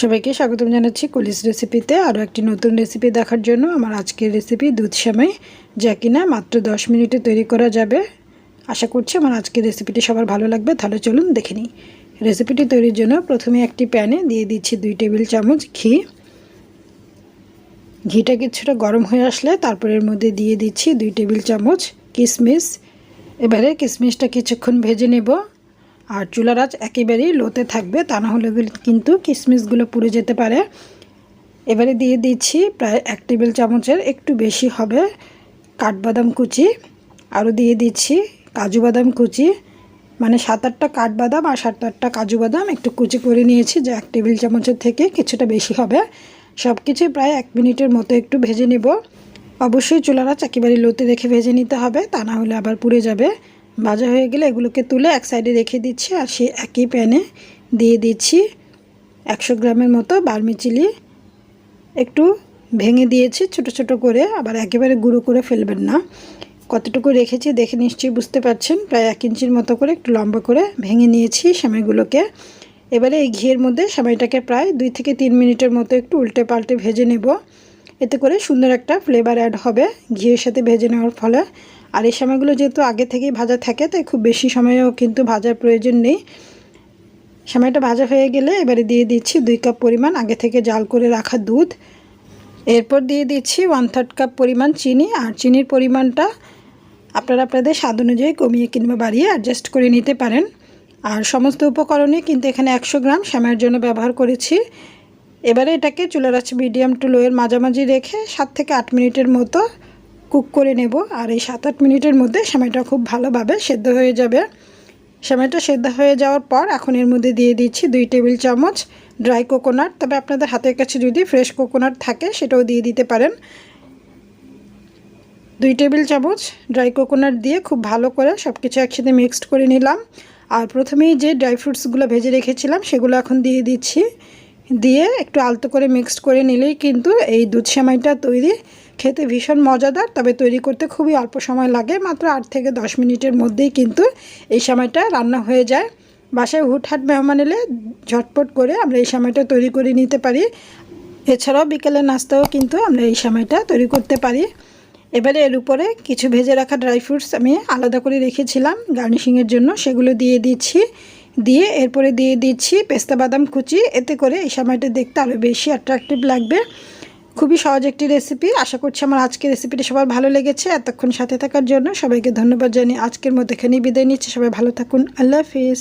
সবাইকে স্বাগতম জানাচ্ছি কুলিস রেসিপিতে। আরও একটি নতুন রেসিপি দেখার জন্য আমার আজকের রেসিপি দুধ সেমাই, যা কিনা মাত্র দশ মিনিটে তৈরি করা যাবে। আশা করছি আমার আজকের রেসিপিটি সবার ভালো লাগবে, তাহলে চলুন দেখে নিই। রেসিপিটি তৈরির জন্য প্রথমে একটি প্যানে দিয়ে দিচ্ছি দুই টেবিল চামচ ঘি। ঘিটা কিছুটা গরম হয়ে আসলে তারপর এর মধ্যে দিয়ে দিচ্ছি দুই টেবিল চামচ কিশমিশ। এবারে কিশমিশটা কিছুক্ষণ ভেজে নেব। আর চুলার আঁচ একেবারেই লোতে থাকবে, তা না হলে কিন্তু কিশমিশগুলো পুড়ে যেতে পারে। এবারে দিয়ে দিচ্ছি প্রায় এক টেবিল চামচের একটু বেশি হবে কাঠবাদাম কুচি। আরও দিয়ে দিচ্ছি কাজু বাদাম কুচি। মানে সাত আটটা কাঠবাদাম আর সাত আটটা কাজু বাদাম একটু কুচি করে নিয়েছি, যে এক টেবিল চামচের থেকে কিছুটা বেশি হবে। সব কিছু প্রায় এক মিনিটের মতো একটু ভেজে নেব। অবশ্যই চুলারা চাকিবাড়ি লোতে রেখে ভেজে নিতে হবে, তা না হলে আবার পুড়ে যাবে। ভাজা হয়ে গেলে এগুলোকে তুলে এক সাইডে রেখে দিচ্ছি আর সেই একই প্যানে দিয়ে দিচ্ছি একশো গ্রামের মতো বার্মি চিলি। একটু ভেঙে দিয়েছি, ছোট ছোট করে, আবার একেবারে গুঁড়ো করে ফেলবেন না। কতটুকু রেখেছি দেখে নিশ্চয়ই বুঝতে পারছেন। প্রায় এক ইঞ্চির মতো করে একটু লম্বা করে ভেঙে নিয়েছি সেমাইগুলোকে এবারে এই ঘিয়ের মধ্যে সেমাইটাকে প্রায় দুই থেকে তিন মিনিটের মতো একটু উল্টে পাল্টে ভেজে নেব। এতে করে সুন্দর একটা ফ্লেভার অ্যাড হবে ঘিয়ের সাথে ভেজে নেওয়ার ফলে। আর এই সময়গুলো যেহেতু আগে থেকেই ভাজা থাকে, তাই খুব বেশি সময়ও কিন্তু ভাজার প্রয়োজন নেই। সময়টা ভাজা হয়ে গেলে এবারে দিয়ে দিচ্ছি দুই কাপ পরিমাণ আগে থেকে জাল করে রাখা দুধ। এরপর দিয়ে দিচ্ছি ওয়ান থার্ড কাপ পরিমাণ চিনি, আর চিনির পরিমাণটা আপনারা আপনাদের স্বাদ অনুযায়ী কমিয়ে কিংবা বাড়িয়ে অ্যাডজাস্ট করে নিতে পারেন। আর সমস্ত উপকরণই কিন্তু এখানে একশো গ্রাম শ্যামের জন্য ব্যবহার করেছি। এবারে এটাকে চুলার আছে মিডিয়াম টু লোয়ের মাঝামাঝি রেখে সাত থেকে আট মিনিটের মতো কুক করে নেব। আর এই সাত আট মিনিটের মধ্যে সেমাইটা খুব ভালোভাবে সেদ্ধ হয়ে যাবে। সেমাইটা সেদ্ধ হয়ে যাওয়ার পর এখন এর মধ্যে দিয়ে দিচ্ছি দুই টেবিল চামচ ড্রাই কোকোনাট। তবে আপনাদের হাতের কাছে যদি ফ্রেশ কোকোনাট থাকে সেটাও দিয়ে দিতে পারেন। দুই টেবিল চামচ ড্রাই কোকোনাট দিয়ে খুব ভালো করে সব কিছু একসাথে মিক্সড করে নিলাম। আর প্রথমেই যে ড্রাই ফ্রুটসগুলো ভেজে রেখেছিলাম সেগুলো এখন দিয়ে দিচ্ছি। দিয়ে একটু আলতো করে মিক্সড করে নিলেই কিন্তু এই দুধ সেমাইটা তৈরি খেতে ভীষণ মজাদার, তবে তৈরি করতে খুবই অল্প সময় লাগে। মাত্র আট থেকে দশ মিনিটের মধ্যেই কিন্তু এই সময়টা রান্না হয়ে যায়। বাসায় হুটহাট মেহমান এলে ঝটপট করে আমরা এই সময়টা তৈরি করে নিতে পারি। এছাড়াও বিকেলের নাস্তাও কিন্তু আমরা এই সময়টা তৈরি করতে পারি। এবারে এর উপরে কিছু ভেজে রাখা ড্রাই ফ্রুটস আমি আলাদা করে রেখেছিলাম, গার্নিশিংয়ের জন্য সেগুলো দিয়ে দিচ্ছি। দিয়ে এরপরে দিয়ে দিচ্ছি পেস্তা বাদাম কুচি, এতে করে এই সময়টা দেখতে আরও বেশি অ্যাট্রাকটিভ লাগবে। খুবই সহজ একটি রেসিপি আশা করছি আমার আজকের রেসিপিটি সবার ভালো লেগেছে। এতক্ষণ সাথে থাকার জন্য সবাইকে ধন্যবাদ জানিয়ে আজকের মধ্যে এখানেই বিদায় নিচ্ছি। সবাই ভালো থাকুন। আল্লাহ হাফিজ।